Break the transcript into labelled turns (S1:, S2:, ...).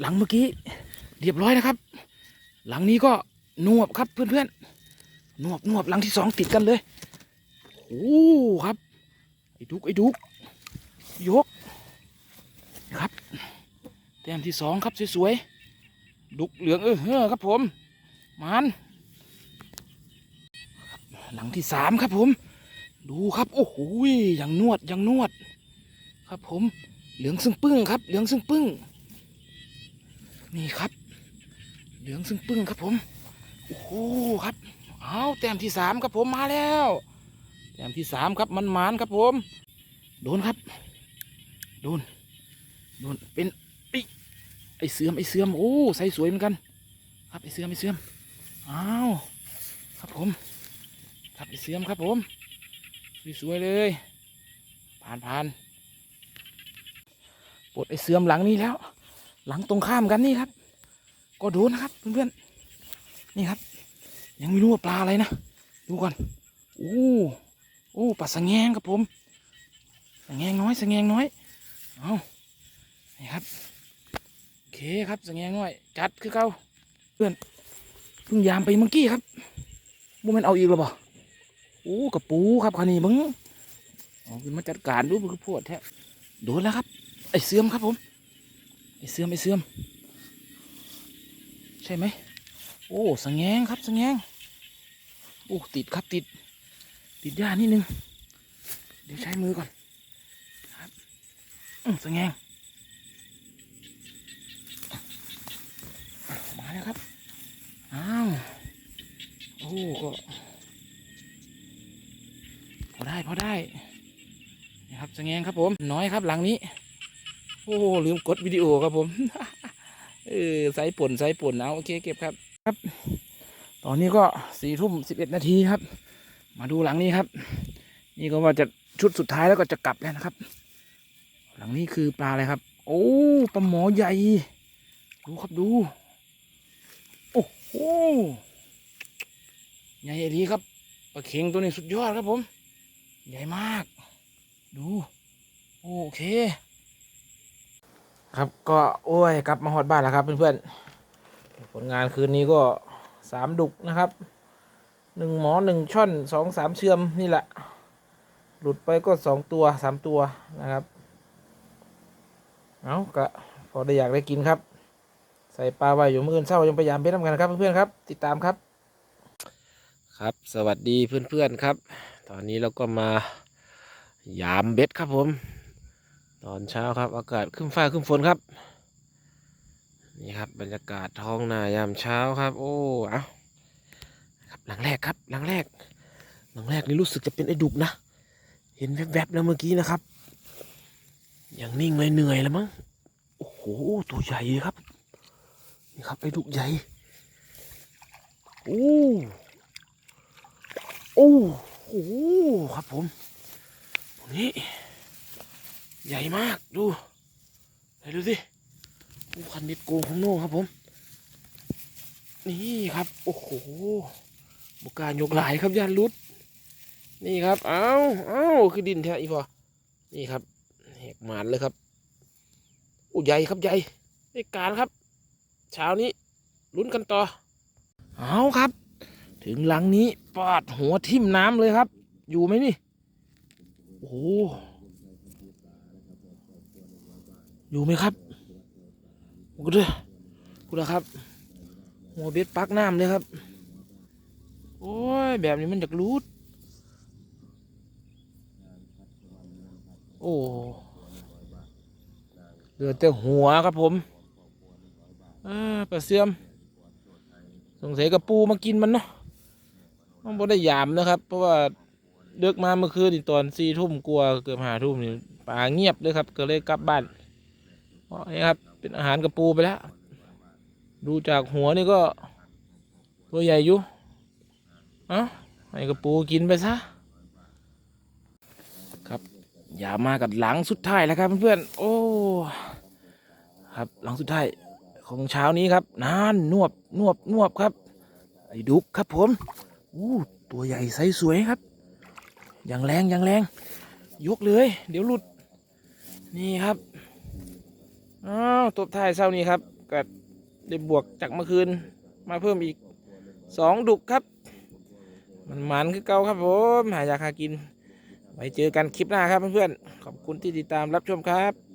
S1: หลังเมื่อกี้เรียบร้อยนะครับ หลังนี้ก็นวบครับเพื่อนๆนวบนวบหลังที่สองติดกันเลยโอ้ครับไอ้ดุกไอ้ดุกยกนะครับแต้มที่สองครับสวยๆดุกเหลืองเออเฮ้อครับผมมันหลังที่สามครับผม ดูครับ โอ้โหอย่างนวดอย่างนวด ครับผมเหลืองซึ่งปึ้งครับ เหลืองซึ่งปึ้ง นี่ครับ เหลืองซึ่งปึ้งครับผม โอ้โหครับ เอาแต้มที่สามครับผมมาแล้ว แต้มที่สามครับมันหมานครับผม โดนครับ โดน โดน เป็นไอ้ไอ้เสื่อมไอ้เสื่อม โอ้ใส่สวยเหมือนกัน ครับไอ้เสื่อมไอ้เสื่อม อ้าวครับผม ครับไอ้เสื่อมครับผม สวยๆเลย ผ่านผ่านปลดไอ้เสื่อมหลังนี้แล้ว หลังตรงข้ามกันนี่ครับ ก็โดนนะครับเพื่อนๆนี่ครับ ยังไม่รู้ว่าปลาอะไรนะดูก่อนโอ้โอ้ปลาสังแงงครับผมสังแงงน้อยสังแงงน้อยเอานี่ครับโอเคครับสังแงงน้อยจัดคือเก่าเพื่อนเพิ่งยามไปเมื่อกี้ครับบุ้มันเอาอีกหรือเปล่าโอ้กระปูครับคันนี้มึงเอาขึ้นมาจัดการดูมันคือพวดแท้โดนแล้วครับไอเสื่อมครับผม ไอเสื่อมไอเสื่อม ใช่ไหม โอ้สังแงงครับสังแงงโอ้ติดครับติด ติดหญ้านิดนึง เดี๋ยวใช้มือก่อนครับสังแงงมาแล้วครับ อ้าว โอ้ก็พอได้พอได้นี่ครับสังแงงครับผม น้อยครับหลังนี้ โอ้ ลืมกดวิดีโอครับผม เออใส่ป่นใส่ป่นเอาโอเคเก็บครับ ครับ ตอนนี้ก็สี่ทุ่มสิบเอ็ดนาทีครับ มาดูหลังนี้ครับ นี่ก็ว่าจะชุดสุดท้ายแล้วก็จะกลับแล้วนะครับ หลังนี้คือปลาอะไรครับ โอ้ปลาหมอใหญ่ ดูครับดู โอ้โหใหญ่ดีครับปลาเข็งตัวนี้สุดยอดครับผม ใหญ่มาก ดู โอเค ครับก็โอ้ยกลับมาฮอดบ้านแล้วครับเพื่อนๆผลงานคืนนี้ก็สามดุกนะครับหนึ่งหมอหนึ่งช่อนสองสามเชื่อมนี่แหละ หลุดไปก็สองตัวสามตัวนะครับเอาก็พอได้อยากได้กินครับ ใส่ปลาไว้อยู่มื่อเช้ายังพยายามไปทำกันนะครับเพื่อนๆครับ ติดตามครับ ครับสวัสดีเพื่อนๆครับ ตอนนี้เราก็มายามเบ็ดครับผม ตอนเช้าครับอากาศครึ้มฟ้าครึ้มฝนครับนี่ครับบรรยากาศท้องนายามเช้าครับ โอ้เอาครับหลังแรกครับหลังแรก หลังแรกนี่รู้สึกจะเป็นไอ้ดุกนะ เห็นแวบๆแล้วเมื่อกี้นะครับ อย่างนิ่งเลยเหนื่อยแล้วมั้งโอ้โหตัวใหญ่ครับนี่ครับไอ้ดุกใหญ่โอ้โอ้โอ้ครับผมตรงนี้ ใหญ่มากดูไหนดูสิโอ้คันนิดโกงของโน่ครับผม นี่ครับ โอ้โหบุกการยกหลายครับยานรุด นี่ครับ เอาเอาคือดินแท้อีพอนี่ครับแหกหมานเลยครับโอ้ใหญ่ครับใหญ่ได้การครับ เช้านี้ลุ้นกันต่อ เอาครับ ถึงหลังนี้ปาดหัวทิ่มน้ำเลยครับ อยู่ไหมนี่ โอ้ อยู่ไหมครับกูด้วยกูละครับหัวเบ็ดปักน้ำเลยครับ โอ้ย แบบนี้มันจากรูด โอ้เหลือแต่หัวครับผมอ่าปลาเสื่อม สงสัยกระปูมากินมันเนาะมันบ่ได้ยามนะครับ เพราะว่าเดึกมาเมื่อคืนตอนสี่ทุ่มกลัวเกือบหาทุ่มนี่ปลาเงียบเลยครับ ก็เลยกลับบ้าน นี่ครับ เป็นอาหารกระปูไปแล้ว ดูจากหัวนี่ก็ ตัวใหญ่อยู่เอ้าให้กระปูกินไปซะ ครับอย่ามากับหลังสุดท้ายแล้วครับเพื่อนๆโอ้ ครับหลังสุดท้ายของเช้านี้ครับนานนวบนวบนวบครับ ไอ้ดุกครับผมอู้ตัวใหญ่ไซส์สวยครับ อย่างแรงอย่างแรง ยกเลย เดี๋ยวหลุด นี่ครับ อ้าวตบท้ายเช้านี้ครับก็ได้บวกจากเมื่อคืนมาเพิ่มอีกสองดุกครับ มันมันคือเก่าครับผมหายากากิน ไว้เจอกันคลิปหน้าครับเพื่อนๆขอบคุณที่ติดตามรับชมครับ